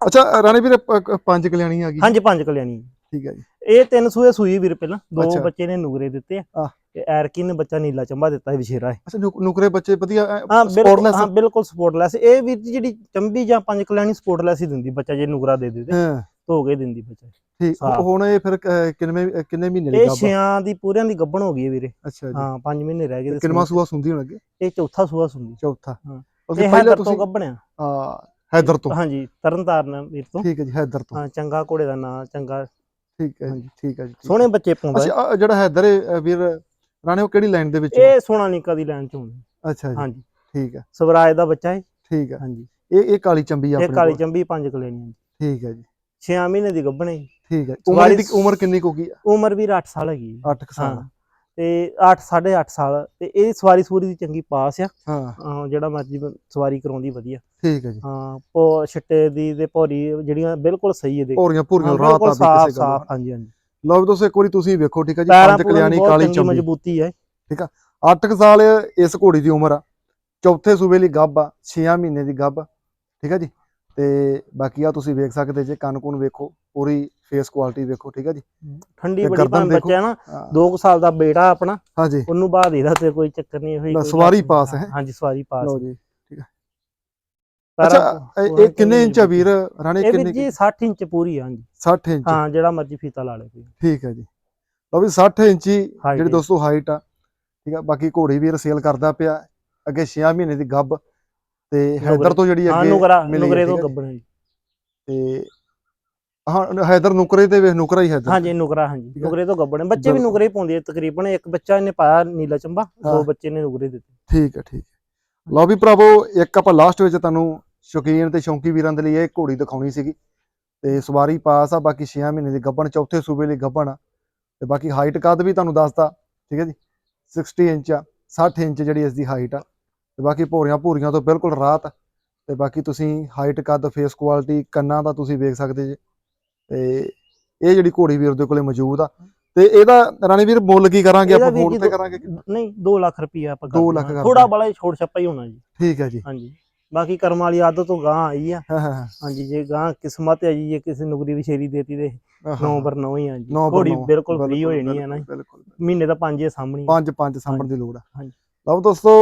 [SPEAKER 1] ਅੱਛਾ ਰਾਣੀ ਵੀਰ ਪ- ਪੰਜ ਕਲਿਆਣੀ ਆ ਗਈ।
[SPEAKER 2] ਹਾਂਜੀ ਪੰਜ ਕਲਿਆਣੀ।
[SPEAKER 1] ਠੀਕ ਹੈ ਜੀ।
[SPEAKER 2] ਇਹ ਤਿੰਨ ਸੂਏ ਸੂਈ ਵੀਰ ਪਹਿਲਾਂ। ਦੋ
[SPEAKER 1] ਅੱਛਾ।
[SPEAKER 2] ਬੱਚੇ ਨੇ ਨੂਗਰੇ ਦਿੱਤੇ ਆ।
[SPEAKER 1] ਆਹ।
[SPEAKER 2] ਤੇ ਐਰਕੀ ਨੇ ਬੱਚਾ ਨੀਲਾ ਚੰਬਾ ਦਿੱਤਾ ਹੈ ਵਿਸ਼ੇਰਾ ਹੈ
[SPEAKER 1] ਅੱਛਾ ਨੁਕ- ਨੁਕਰੇ ਬੱਚੇ ਵਧੀਆ
[SPEAKER 2] ਹਾਂ ਬਿਲਕੁਲ
[SPEAKER 1] ਸਪੋਰਟਲੈਸ
[SPEAKER 2] ਹਾਂ ਬਿਲਕੁਲ ਸਪੋਰਟਲੈਸ ਇਹ ਵੀਰ ਜੀ ਜਿਹੜੀ ਚੰਬੀ ਜਾਂ ਪੰਜ ਕਲਿਆਣੀ ਸਪੋਰਟਲੈਸ ਹੀ ਦਿੰਦੀ ਬੱਚਾ ਜੇ ਨੂਗਰਾ ਦੇ ਦਿੱਤੇ
[SPEAKER 1] ਹਾਂ।
[SPEAKER 2] ਧੋ ਕੇ ਦਿੰਦੀ ਬੱਚਾ।
[SPEAKER 1] ਠੀਕ।
[SPEAKER 2] ਹਾਂ।
[SPEAKER 1] ਹੁਣ ਇਹ ਫਿਰ ਕ- ਕਿੰਨੇ ਕਿੰਨੇ ਮਹੀਨੇ ਦੀ
[SPEAKER 2] ਇਹ
[SPEAKER 1] ਗੱਭ?
[SPEAKER 2] ਛਿਆਂ ਦੀ ਪੂਰਿਆਂ ਦੀ ਗੱਭਣ ਹੋ ਗਈ ਹੈ ਵੀਰੇ।
[SPEAKER 1] ਅੱਛਾ ਜੀ।
[SPEAKER 2] ਹਾਂ 5 ਮਹੀਨੇ ਰਹਿ ਗਏ ਤੇ
[SPEAKER 1] ਕਿੰਨਵਾ ਸੂਆ ਸੁੰਦੀ ਹੋਣ ਲੱਗੇ
[SPEAKER 2] ਇਹ ਚੌਥਾ ਸੂਆ ਸੁਣਦੀ
[SPEAKER 1] ਚੌਥਾ।
[SPEAKER 2] ਹਾਂ। ਇਹ
[SPEAKER 1] ਪਹਿਲਾਂ ਤੁਸੀਂ
[SPEAKER 2] ਗੱਭਣਿਆ।
[SPEAKER 1] ਆ ਹੈਦਰ ਤੋਂ?
[SPEAKER 2] ਹਾਂਜੀ ਤਰਨਤਾਰਨ ਵੀਰ ਤੋਂ।
[SPEAKER 1] ਠੀਕ ਹੈ ਜੀ ਹੈਦਰ ਤੋਂ।
[SPEAKER 2] ਹਾਂ ਚੰਗਾ ਘੋੜੇ ਦਾ ਨਾਂ ਚੰਗਾ।
[SPEAKER 1] ਠੀਕ ਹੈ ਜੀ। ਠੀਕ ਹੈ ਜੀ
[SPEAKER 2] ਸੋਹਣੇ ਬੱਚੇ ਪਾਉਂਦਾ
[SPEAKER 1] ਅੱਛਾ ਆਹ ਜਿਹੜਾ ਹੈਦਰ ਹੈ, ਵੀਰ ਰਾਣੇ ਉਹ ਕਿਹੜੀ ਲਾਈਨ ਦੇ ਵਿੱਚ
[SPEAKER 2] ਇਹ ਸੋਨਾਲੀਕਾ ਦੀ ਲਾਈਨ ਚ ਹੁੰਦਾ
[SPEAKER 1] ਅੱਛਾ ਜੀ
[SPEAKER 2] ਹਾਂਜੀ।
[SPEAKER 1] ਠੀਕ ਹੈ।
[SPEAKER 2] ਸਵਰਾਜ ਦਾ ਬੱਚਾ ਹੈ।
[SPEAKER 1] ਠੀਕ ਹੈ।
[SPEAKER 2] ਹਾਂਜੀ।
[SPEAKER 1] ਇਹ ਇਹ ਕਾਲੀ ਚੰਬੀ ਆ
[SPEAKER 2] ਇਹ ਕਾਲੀ
[SPEAKER 1] ਕੋਲ?
[SPEAKER 2] ਚੰਬੀ ਪੰਜ ਕਲੇਣੀ
[SPEAKER 1] ਠੀਕ ਹੈ ਜੀ।
[SPEAKER 2] 6 ਮਹੀਨੇ ਦੀ ਗੱਭਣ। ਹੈ
[SPEAKER 1] ਠੀਕ ਹੈ। ਉਮਰ ਦੀ ਉਮਰ ਕਿੰਨੀ ਕੁ ਹੋਗੀ
[SPEAKER 2] ਉਮਰ ਵੀ 8 ਸਾਲ ਹੈਗੀ ਹੈ।
[SPEAKER 1] 8 ਸਾਲ।
[SPEAKER 2] ਹਾਂ। ਤੇ 8 8.5 ਸਾਲ ਤੇ ਇਹ ਸਵਾਰੀ ਸੂਰੀ ਦੀ ਚੰਗੀ ਪਾਸ ਆ।
[SPEAKER 1] ਹਾਂ।
[SPEAKER 2] ਹਾਂ, ਜਿਹੜਾ ਮਰਜ਼ੀ ਸਵਾਰੀ ਕਰਾਉਂਦੀ ਵਧੀਆ।
[SPEAKER 1] ਠੀਕ ਹੈ ਜੀ।
[SPEAKER 2] ਹਾਂ ਪੋ ਛਿੱਟੇ ਦੀ ਤੇ ਭੌਰੀ ਜਿਹੜੀਆਂ ਬਿਲਕੁਲ ਸਹੀ ਇਹਦੇ
[SPEAKER 1] ਪੂਰੀਆਂ ਪੂਰੀਆਂ
[SPEAKER 2] ਹਾਂ,
[SPEAKER 1] ਰਾਤ ਆ ਵੀ
[SPEAKER 2] ਸਾਫ਼
[SPEAKER 1] ਕਿਸੇ ਗੱਲ
[SPEAKER 2] ਸਾਫ਼ ਹਾਂਜੀ ਹਾਂਜੀ।
[SPEAKER 1] ਲਓ ਵੀ ਦੋਸਤੋ ਇੱਕ ਵਾਰੀ ਤੁਸੀਂ ਵੇਖੋ ਠੀਕ ਹੈ ਜੀ
[SPEAKER 2] ਪੈਰਾਂ
[SPEAKER 1] ਪੰਜ
[SPEAKER 2] ਪੂਰਾਂ
[SPEAKER 1] ਕਲਿਆਣੀ
[SPEAKER 2] ਬਹੁਤ
[SPEAKER 1] ਕਾਲੀ
[SPEAKER 2] ਚੰਗੀ
[SPEAKER 1] ਚੰਬੀ
[SPEAKER 2] ਮਜ਼ਬੂਤੀ ਹੈ।
[SPEAKER 1] 8 ਸਾਲ ਇਸ ਘੋੜੀ ਦੀ ਉਮਰ ਆ। ਚੌਥੇ ਸੂਬੇ ਲਈ ਗੱਭ ਆ 6 ਮਹੀਨੇ ਦੀ ਗੱਭ ਠੀਕ ਹੈ ਜੀ। ਤੇ ਬਾਕੀ ਆ ਤੁਸੀਂ ਵੇਖ ਸਕਦੇ ਜੇ ਕੰਨ ਕੁਨ ਵੇਖੋ ਪੂਰੀ ਫੇਸ ਕੁਆਲਿਟੀ ਵੇਖੋ ਠੀਕ ਹੈ ਜੀ?
[SPEAKER 2] ਠੰਡੀ ਬੜੀ
[SPEAKER 1] ਦੇਖੋ।
[SPEAKER 2] ਬੱਚਾ ਨਾ
[SPEAKER 1] ਹਾਂ,
[SPEAKER 2] 2 ਸਾਲ ਦਾ ਬੇਟਾ ਆਪਣਾ
[SPEAKER 1] ਹਾਂਜੀ।
[SPEAKER 2] ਉਹਨੂੰ ਬਾਅਦ ਇਹਦਾ ਤੇ ਕੋਈ ਚੱਕਰ ਨਹੀਂ ਹੋਈ
[SPEAKER 1] ਸਵਾਰੀ ਪਾਸ ਹੈ।
[SPEAKER 2] ਹਾਂਜੀ ਸਵਾਰੀ ਪਾਸ
[SPEAKER 1] ਲਓ ਜੀ ਅੱਛਾ ਇਹ- ਇਹ ਕਿੰਨੇ ਇੰਚ ਆ ਵੀਰ? ਰਾਣੇ
[SPEAKER 2] ਇਹ
[SPEAKER 1] ਕਿੰਨੇ
[SPEAKER 2] ਜੀ 60 ਇੰਚ ਪੂਰੀ ਹਾਂਜੀ।
[SPEAKER 1] 60 ਇੰਚ।
[SPEAKER 2] ਹਾਂ ਜਿਹੜਾ ਮਰਜ਼ੀ ਫੀਤਾ ਲਾ ਲੇ
[SPEAKER 1] ਠੀਕ ਹੈ ਜੀ। ਲਓ ਵੀ 60 ਇੰਚੀ ਜਿਹੜੀ। ਦੋਸਤੋ ਹਾਈਟ ਆ। ਠੀਕ ਆ ਬਾਕੀ ਘੋੜੀ ਵੀਰ ਸੇਲ ਕਰਦਾ ਪਿਆ ਅੱਗੇ 6 ਮਹੀਨੇ ਦੀ ਗੱਭ ਤੇ ਹੈਦਰ ਤੋਂ ਜਿਹੜੀ
[SPEAKER 2] ਹਾਂ ਨੁਗਰੇ
[SPEAKER 1] ਠੀਕ
[SPEAKER 2] ਤੋਂ। ਗੱਬਣ ਜੀ।
[SPEAKER 1] ਤੇ ਹਾਂ ਹੈਦਰ ਨੁਕਰੇ ਤੇ ਵੇਖ ਨੁਕਰਾ ਹੀ ਹੈਦਰ।
[SPEAKER 2] ਹਾਂਜੀ ਨੁਗਰਾ ਹਾਂਜੀ। ਨੁਗਰੇ ਤੋਂ ਗੱਬਣ ਬੱਚੇ ਵੀ ਹੀ ਪਾਉਂਦੇ ਤਕਰੀਬਨ ਇੱਕ ਬੱਚਾ ਇਹਨੇ ਪਾਇਆ ਨੀਲਾ ਚੰਬਾ। ਦੋ ਬੱਚੇ ਨੇ ਨੁਗਰੇ ਦਿੱਤੇ।
[SPEAKER 1] ਠੀਕ ਹੈ ਠੀਕ ਲਓ ਵੀ ਭਰਾਵੋ ਇੱਕ ਆਪਾਂ ਲਾਸਟ ਵਿੱਚ ਤੁਹਾਨੂੰ ਸ਼ੌਕੀਨ ਤੇ ਸ਼ੌਂਕੀ ਵੀਰਾਂ ਦੇ ਲਈ ਇਹ ਘੋੜੀ ਦਿਖਾਉਣੀ ਸੀਗੀ। ਤੇ ਸਵਾਰੀ ਪਾਸ ਆ ਬਾਕੀ 6 ਮਹੀਨੇ ਦੀ ਗੱਭਣ ਚੌਥੇ ਸੂਬੇ ਲਈ ਗੱਭਣ ਆ। ਤੇ ਬਾਕੀ ਹਾਈਟ ਕੱਦ ਵੀ ਤੁਹਾਨੂੰ ਦੱਸਤਾ ਠੀਕ ਹੈ ਜੀ। 60 ਇੰਚ ਆ 60 ਇੰਚ ਜਿਹੜੀ ਇਸ ਦੀ ਹਾਈਟ ਆ। ਤੇ ਬਾਕੀ ਭੋਰੀਆਂ ਭੂਰੀਆਂ ਤੋਂ ਬਿਲਕੁਲ ਰਾਹਤ ਤੇ ਬਾਕੀ ਤੁਸੀਂ ਹਾਈਟ ਕੱਦ ਫੇਸ ਕੁਆਲਿਟੀ ਕੰਨਾਂ ਦਾ ਤੁਸੀਂ ਵੇਖ ਸਕਦੇ ਜੇ। ਤੇ ਇਹ ਜਿਹੜੀ ਘੋੜੀ ਵੀਰ ਦੇ ਕੋਲੇ ਮੌਜੂਦ ਆ। ਤੇ ਇਹਦਾ ਰਾਣੀ ਵੀਰ ਮੁੱਲ ਕੀ ਕਰਾਂਗੇ ਆਪਾਂ? ਫੋਨ ਤੇ ਕਰਾਂਗੇ
[SPEAKER 2] ਨਹੀਂ 2 ਲੱਖ ਰੁਪਈਆ ਆਪਾਂ
[SPEAKER 1] ਦੋ ਲੱਖ ਕਰ
[SPEAKER 2] ਥੋੜਾ
[SPEAKER 1] ਦਿੰਦੇ।
[SPEAKER 2] ਬੜਾ ਛੋੜ ਛੱਪਾ ਹੀ ਹੋਣਾ ਜੀ।
[SPEAKER 1] ਠੀਕ ਹੈ ਜੀ।
[SPEAKER 2] ਹਾਂਜੀ। ਬਾਕੀ ਕਰਮ ਵਾਲੀ ਆਦਤ ਤੋਂ ਗਾਂ ਆਈ ਆ।
[SPEAKER 1] ਹਾਂ ਹਾਂ ਹਾਂ।
[SPEAKER 2] ਹਾਂਜੀ ਜੇ ਗਾਂ ਕਿਸਮਤ ਹੈ ਜੀ ਜੇ ਕਿਸੇ ਨੁਗਰੀ ਵਿਸ਼ੇਰੀ ਦੇਤੀ ਤੇ
[SPEAKER 1] ਹਾਂ,
[SPEAKER 2] 9
[SPEAKER 1] ਹਾਂ।
[SPEAKER 2] ਪਰ 9 ਹੀ ਆ ਜੀ। ਘੋੜੀ ਬਿਲਕੁਲ ਫ੍ਰੀ ਹੋ ਜਾਣੀ ਹੈ ਨਾ। ਮਹੀਨੇ ਦਾ 5 ਹੀ ਸਾਹਮਣੇ
[SPEAKER 1] ਪੰਜ ਪੰਜ ਸਾਂਭਣ ਦੀ ਲੋੜ ਆ।
[SPEAKER 2] ਹਾਂਜੀ।
[SPEAKER 1] ਲਓ ਦੋਸਤੋ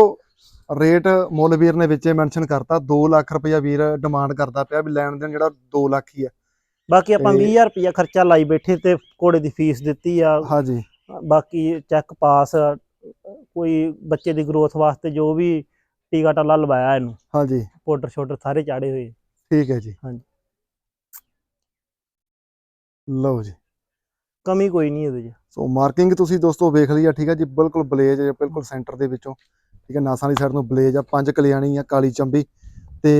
[SPEAKER 1] ਰੇਟ ਮੁੱਲ ਵੀਰ ਨੇ ਵਿੱਚੇ ਮੈਂਸ਼ਨ ਕਰਤਾ 2 ਲੱਖ ਰੁਪਇਆ ਵੀਰ ਡਿਮਾਂਡ ਕਰਦਾ ਪਿਆ ਵੀ ਲੈਣ ਦੇਣ ਜਿਹੜਾ 2 ਲੱਖ ਹੀ ਆ।
[SPEAKER 2] ਬਾਕੀ ਆਪਾਂ
[SPEAKER 1] ਤੇ-
[SPEAKER 2] 20000 ਰੁਪਇਆ ਖਰਚਾ ਲਾਈ ਬੈਠੇ ਤੇ ਘੋੜੇ ਦੀ ਫੀਸ ਦਿੱਤੀ ਆ।
[SPEAKER 1] ਹਾਂਜੀ।
[SPEAKER 2] ਬਾਕੀ ਚੈੱਕ ਪਾਸ ਕੋਈ ਬੱਚੇ ਦੀ ਗਰੋਥ ਵਾਸਤੇ ਜੋ ਵੀ ਟੀਕਾ ਟੱਲਾ ਲਵਾਇਆ ਇਹਨੂੰ।
[SPEAKER 1] ਹਾਂਜੀ।
[SPEAKER 2] ਪਾਊਡਰ ਸ਼ੋਡਰ ਸਾਰੇ ਚਾੜੇ ਹੋਏ।
[SPEAKER 1] ਠੀਕ ਹੈ ਜੀ।
[SPEAKER 2] ਹਾਂਜੀ।
[SPEAKER 1] ਲਓ ਜੀ।
[SPEAKER 2] ਕਮੀ ਕੋਈ ਨਹੀਂ ਇਹਦੇ 'ਚ।
[SPEAKER 1] ਸੋ ਮਾਰਕਿੰਗ ਤੁਸੀਂ ਦੋਸਤੋ ਵੇਖ ਲਈ ਆ ਠੀਕ ਹੈ ਜੀ। ਬਿਲਕੁਲ ਬਲੇਜ ਬਿਲਕੁਲ ਸੈਂਟਰ ਦੇ ਵਿੱਚੋਂ। ਠੀਕ ਹੈ ਨਾਸਾਂ ਵਾਲੀ ਸਾਈਡ ਨੂੰ ਬਲੇਜ ਆ ਪੰਜ ਕਲਿਆਣੀ ਆ ਕਾਲੀ ਚੰਬੀ ਤੇ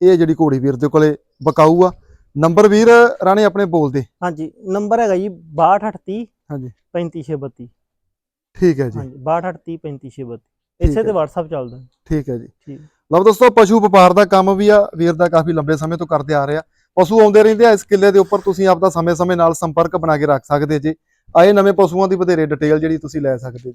[SPEAKER 1] ਇਹ ਜਿਹੜੀ ਘੋੜੀ ਵੀਰ ਦੇ ਕੋਲੇ ਬਕਾਊ ਆ। ਨੰਬਰ ਵੀਰ ਰਾਣੇ ਆਪਣੇ ਬੋਲਦੇ।
[SPEAKER 2] ਹਾਂਜੀ ਨੰਬਰ ਹੈਗਾ ਜੀ 6230
[SPEAKER 1] ਹਾਂਜੀ।
[SPEAKER 2] 35632
[SPEAKER 1] ਠੀਕ ਹੈ ਜੀ।
[SPEAKER 2] ਹਾਂਜੀ 6230 35632
[SPEAKER 1] ਠੀਕ
[SPEAKER 2] ਇਸੇ ਤੇ। WhatsApp ਚੱਲਦਾ।
[SPEAKER 1] ਠੀਕ ਹੈ ਜੀ।
[SPEAKER 2] ਠੀਕ
[SPEAKER 1] ਲਓ ਦੋਸਤੋ ਪਸ਼ੂ ਵਪਾਰ ਦਾ ਕੰਮ ਵੀ ਆ ਵੀਰ ਦਾ ਕਾਫੀ ਲੰਬੇ ਸਮੇਂ ਤੋਂ ਕਰਦੇ ਆ ਰਿਹਾ। ਪਸ਼ੂ ਆਉਂਦੇ ਰਹਿੰਦੇ ਆ ਇਸ ਕਿੱਲੇ ਦੇ ਉੱਪਰ ਤੁਸੀਂ ਆਪਦਾ ਸਮੇਂ-ਸਮੇਂ ਨਾਲ ਸੰਪਰਕ ਬਣਾ ਕੇ ਰੱਖ ਸਕਦੇ ਜੀ। ਆਏ ਨਵੇਂ ਪਸ਼ੂਆਂ ਦੀ ਵਧੇਰੇ ਡਿਟੇਲ ਜਿਹੜੀ ਤੁਸੀਂ ਲੈ ਸਕਦੇ ਜੀ।